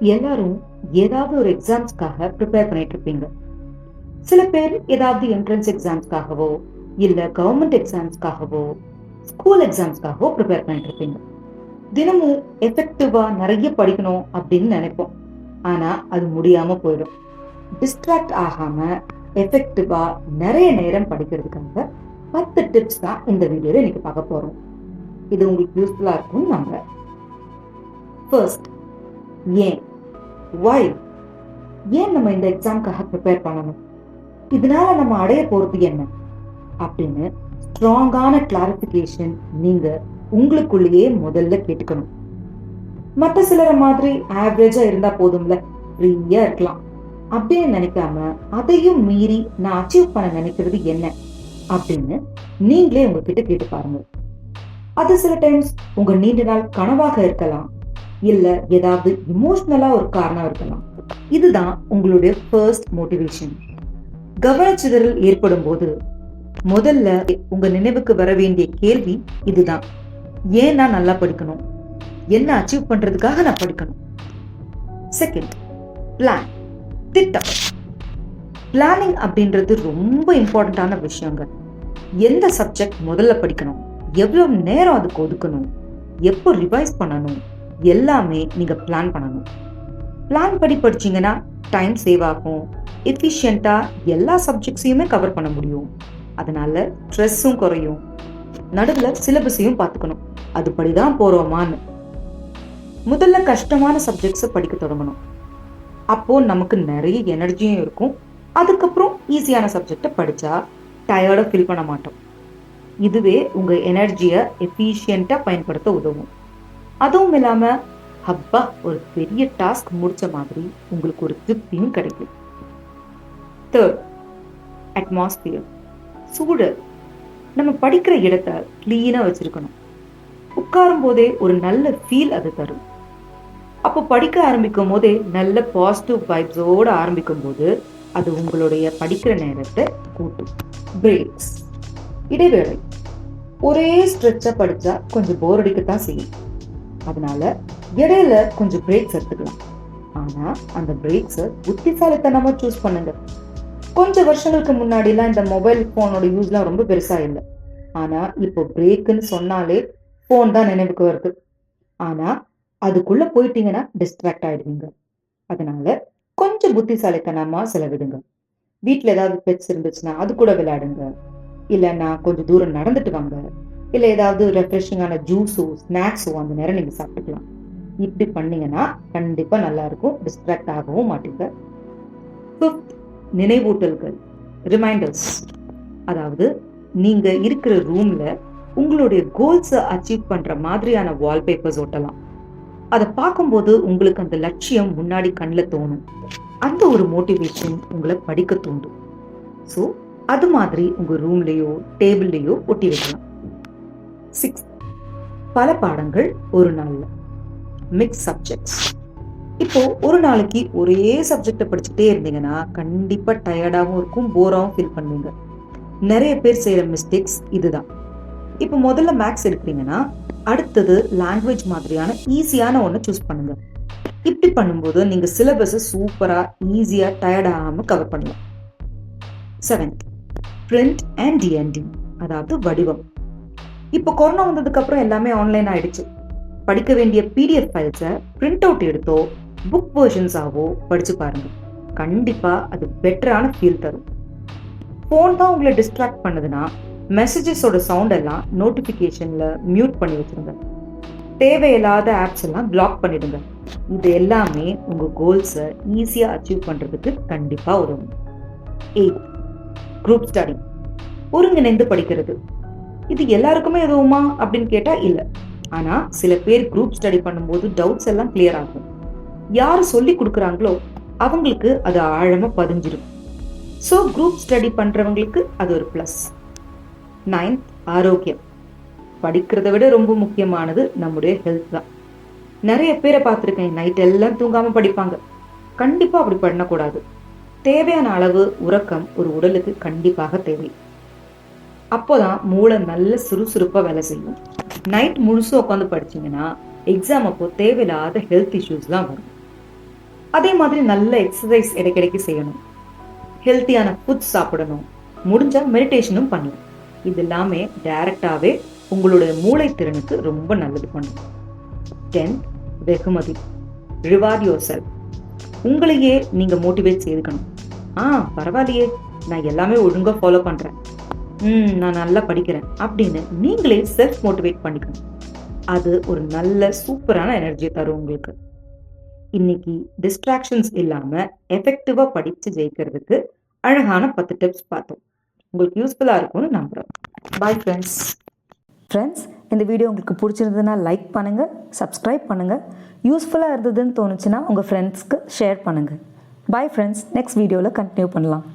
எல்லாரும் ஏதாவது ஒரு எக்ஸாம்ஸ்க்காக ப்ரிப்பேர் பண்ணிட்டு இருப்பீங்க. சில பேர் ஏதாவது என்ட்ரன்ஸ் எக்ஸாம்ஸ்க்காகவோ இல்ல கவர்மெண்ட் எக்ஸாம்ஸ்க்காகவோ ஸ்கூல் எக்ஸாம்ஸ்க்காகவோ ப்ரிப்பேர் பண்ணிட்டு இருப்பீங்க. தினமும் எஃபெக்டிவா நிறைய படிக்கணும் அப்படின்னு நினைப்போம். ஆனா அது முடியாம போயிடும். டிஸ்ட்ராக்ட் ஆகாம எஃபெக்டிவா நிறைய நேரம் படிக்கிறதுக்காக பத்து டிப்ஸ் தான் இந்த வீடியோல இன்னைக்கு பார்க்க போறோம். இது உங்களுக்கு யூஸ்ஃபுல்லா இருக்கும்னு நம்புறேன். ஃபர்ஸ்ட் ஏன் வை ஏன் நம்ம இந்த எக்ஸாம்க்காக ப்ரிப்பேர் பண்ணணும்? இதனால நம்ம அடைய போறது என்ன? அப்படின்னு ஸ்ட்ராங்கான கிளாரிபிகேஷன் நீங்க உங்களுக்குள்ளேயே முதல்ல கேட்டுக்கணும். மற்ற சிலரை மாதிரி ஆவரேஜா இருந்தா போதும்ல? ஃப்ரீயா இருக்கலாம். அப்படின்னு நினைக்காம அதையும் மீறி நான் அச்சீவ் பண்ண நினைக்கிறது என்ன? அப்படின்னு நீங்களே உங்ககிட்ட கேட்டு பாருங்க. அது சில டைம்ஸ் உங்க நீண்ட நாள் கனவாக இருக்கலாம். இல்ல ஏதாவது இமோஷ்னலாக ஒரு காரணம் இருக்கலாம். இதுதான் உங்களுடைய ஃபர்ஸ்ட் மோட்டிவேஷன் கவனச்சிதறல் ஏற்படும் போது முதல்ல உங்க நினைவுக்கு வர வேண்டிய கேள்வி இதுதான். ஏன் நான் நல்லா படிக்கணும்? என்ன அச்சீவ் பண்றதுக்காக நான் படிக்கணும்? செகண்ட் பிளான் திட்டம். பிளானிங் அப்படின்றது ரொம்ப இம்பார்ட்டண்ட்டான விஷயங்க. எந்த சப்ஜெக்ட் முதல்ல படிக்கணும்? எவ்வளவு நேரம் அதுக்கு ஒதுக்கணும்? எப்போ ரிவைஸ் பண்ணணும்? எல்லாமே நீங்கள் பிளான் பண்ணணும். பிளான் படி படிச்சிங்கன்னா டைம் சேவ் ஆகும். எஃபிஷியண்ட்டாக எல்லா சப்ஜெக்ட்ஸையுமே கவர் பண்ண முடியும். அதனால ஸ்ட்ரெஸ்ஸும் குறையும். நடுவில் சிலபஸையும் பார்த்துக்கணும். அதுபடிதான் போகிறோமான்னு முதல்ல கஷ்டமான சப்ஜெக்ட்ஸை படிக்க தொடங்கணும். அப்போது நமக்கு நிறைய எனர்ஜியும் இருக்கும். அதுக்கப்புறம் ஈஸியான சப்ஜெக்டை படித்தா டயர்டாக ஃபீல் பண்ண மாட்டோம். இதுவே உங்கள் எனர்ஜியை எஃபிஷியண்ட்டாக பயன்படுத்த உதவும். அதுவும் இல்லாம அப்பா ஒரு பெரிய டாஸ்க் முடிச்ச மாதிரி உங்களுக்கு ஒரு திருப்தியும் கிடைக்கும் தேர்ட் அட்மாஸ்பியர் சூழல் நம்ம படிக்கிற இடத்த கிளீனா வச்சிருக்கணும். உட்காரும் போதே ஒரு நல்ல ஃபீல் அது தரும். அப்போ படிக்க ஆரம்பிக்கும் போதே நல்ல பாசிட்டிவ் வைப்ஸோடு ஆரம்பிக்கும் போது அது உங்களுடைய படிக்கிற நேரத்தை கூட்டும். பிரேக்ஸ் இடைவேளை. ஒரே ஸ்ட்ரெச்சாக படித்தா கொஞ்சம் போர் அடிக்கத்தான் செய்யும். அதனால இடையில கொஞ்சம் பிரேக்ஸ் எடுத்துக்கலாம். ஆனா அந்த பிரேக்ஸை புத்திசாலித்தனமா சூஸ் பண்ணுங்க. கொஞ்சம் வருஷங்களுக்கு முன்னாடிலாம் இந்த மொபைல் போனோட யூஸ்லாம் ரொம்ப பெருசா இல்லை. ஆனா இப்போ பிரேக்குன்னு சொன்னாலே போன் தான் நினைவுக்கு வருது. ஆனா அதுக்குள்ள போயிட்டீங்கன்னா டிஸ்ட்ராக்ட் ஆயிடுவீங்க. அதனால கொஞ்சம் புத்திசாலித்தனமா செலவிடுங்க. வீட்டில் ஏதாவது பெட்ஸ் இருந்துச்சுன்னா அது கூட விளையாடுங்க. இல்லைன்னா கொஞ்சம் தூரம் நடந்துட்டு வாங்க. இல்லை ஏதாவது ரெஃப்ரெஷிங்கான ஜூஸோ ஸ்நாக்ஸோ அந்த நேரம் நீங்கள் சாப்பிட்டுக்கலாம். இப்படி பண்ணீங்கன்னா கண்டிப்பாக நல்லாயிருக்கும் டிஸ்ட்ராக்ட் ஆகவும் மாட்டீங்க. ஃபிஃப்த் நினைவூட்டல்கள். ரிமைண்டர்ஸ் அதாவது நீங்கள் இருக்கிற ரூமில் உங்களுடைய கோல்ஸை அச்சீவ் பண்ணுற மாதிரியான வால்பேப்பர்ஸ் ஒட்டலாம். அதை பார்க்கும்போது உங்களுக்கு அந்த லட்சியம் முன்னாடி கண்ணில் தோணும். அந்த ஒரு மோட்டிவேஷன் உங்களை படிக்க தூண்டும். ஸோ அது மாதிரி உங்கள் ரூம்லேயோ டேபிள்லேயோ ஒட்டி வைக்கலாம். சிக்ஸ் பல பாடங்கள் ஒரு நாள்ல. மிக்ஸ் சப்ஜெக்ட்ஸ் இப்போ ஒரு நாளைக்கு ஒரே சப்ஜெக்டை படிச்சுட்டே இருந்தீங்கன்னா கண்டிப்பா டயர்டாகவும் இருக்கும் போராகவும் ஃபீல் பண்ணுவீங்க. நிறைய பேர் செய்யற மிஸ்டேக்ஸ் இதுதான். இப்போ முதல்ல மேக்ஸ் எடுக்கிறீங்கன்னா அடுத்தது லாங்குவேஜ் மாதிரியான ஈஸியான ஒன்று சூஸ் பண்ணுங்க. இப்படி பண்ணும்போது நீங்க சிலபஸை சூப்பரா ஈஸியா டயர்ட் ஆகாம கவர் பண்ணலாம் செவன்த் பிரிண்ட் அண்ட் டிஎன்டி அதாவது வடிவம். இப்போ கொரோனா வந்ததுக்கப்புறம் எல்லாமே ஆன்லைன் ஆயிடுச்சு. படிக்க வேண்டிய பிடிஎஃப் ஃபைல்ஸை பிரிண்ட் அவுட் எடுத்தோ புக் வேர்ஷன்ஸாவோ படித்து பாருங்க. கண்டிப்பாக அது பெட்டரான ஃபீல் தரும். ஃபோன் தான் உங்களை டிஸ்ட்ராக்ட் பண்ணுதுன்னா மெசேஜஸோட சவுண்ட் எல்லாம் நோட்டிஃபிகேஷனில் மியூட் பண்ணி வச்சிருங்க. தேவையில்லாத ஆப்ஸ் எல்லாம் பிளாக் பண்ணிடுங்க. இது எல்லாமே உங்கள் கோல்ஸை ஈஸியாக அச்சீவ் பண்ணுறதுக்கு கண்டிப்பாக உதவும். எயிட் குரூப் ஸ்டடி ஒருங்கிணைந்து படிக்கிறது. இது எல்லாருக்குமே எதுவுமா அப்படின்னு கேட்டா இல்ல. ஆனா சில பேர் குரூப் ஸ்டடி பண்ணும்போது டவுட்ஸ் எல்லாம் கிளியர் ஆகும். யார் சொல்லி கொடுக்குறாங்களோ அவங்களுக்கு அது ஆழமா பதிஞ்சிடும் ஸோ குரூப் ஸ்டடி பண்றவங்களுக்கு அது ஒரு ப்ளஸ் நைன்த் ஆரோக்கியம். படிக்கிறத விட ரொம்ப முக்கியமானது நம்முடைய ஹெல்த் தான். நிறைய பேரை பார்த்துருக்கேன் நைட் எல்லாம் தூங்காம படிப்பாங்க. கண்டிப்பா அப்படி பண்ணக்கூடாது. தேவையான அளவு உறக்கம் ஒரு உடலுக்கு கண்டிப்பாக தேவை. அப்போதான் மூளை நல்ல சுறுசுறுப்பாக வேலை செய்யும். நைட் முழுசும் உட்காந்து படிச்சீங்கன்னா எக்ஸாம் அப்போ தேவையில்லாத ஹெல்த் இஷ்யூஸ் தான் வரும். அதே மாதிரி நல்ல எக்ஸசைஸ் இடைக்கிடைக்கு செய்யணும். ஹெல்த்தியான ஃபுட் சாப்பிடணும். முடிஞ்சால் மெடிடேஷனும் பண்ணலாம். இது எல்லாமே டைரக்டாகவே உங்களுடைய மூளை திறனுக்கு ரொம்ப நல்லது பண்ணும். டென்த் வெகுமதி. ரிவார்ட் யோர் செல்ஃப் உங்களையே நீங்கள் மோட்டிவேட் செய்துக்கணும். ஆ பரவாயில்லையே. நான் எல்லாமே ஒழுங்காக ஃபாலோ பண்ணுறேன் நான் நல்லா படிக்கிறேன் அப்படின்னு நீங்களே செல்ஃப் மோட்டிவேட் பண்ணிக்கணும் அது ஒரு நல்ல சூப்பரான எனர்ஜியை தரும் உங்களுக்கு. இன்னைக்கு டிஸ்ட்ராக்ஷன்ஸ் இல்லாமல் எஃபெக்டிவாக படித்து ஜெயிக்கிறதுக்கு அழகான பத்து டிப்ஸ் பார்த்தோம். உங்களுக்கு யூஸ்ஃபுல்லாக இருக்கும்னு நம்புறேன் பாய் ஃப்ரெண்ட்ஸ் ஃப்ரெண்ட்ஸ் இந்த வீடியோ உங்களுக்கு பிடிச்சிருந்ததுன்னா லைக் பண்ணுங்கள் சப்ஸ்கிரைப் பண்ணுங்கள் யூஸ்ஃபுல்லாக இருந்ததுன்னு தோணுச்சுன்னா உங்கள் ஃப்ரெண்ட்ஸ்க்கு ஷேர் பண்ணுங்கள் பாய் ஃப்ரெண்ட்ஸ் நெக்ஸ்ட் வீடியோவில் கண்டினியூ பண்ணலாம்.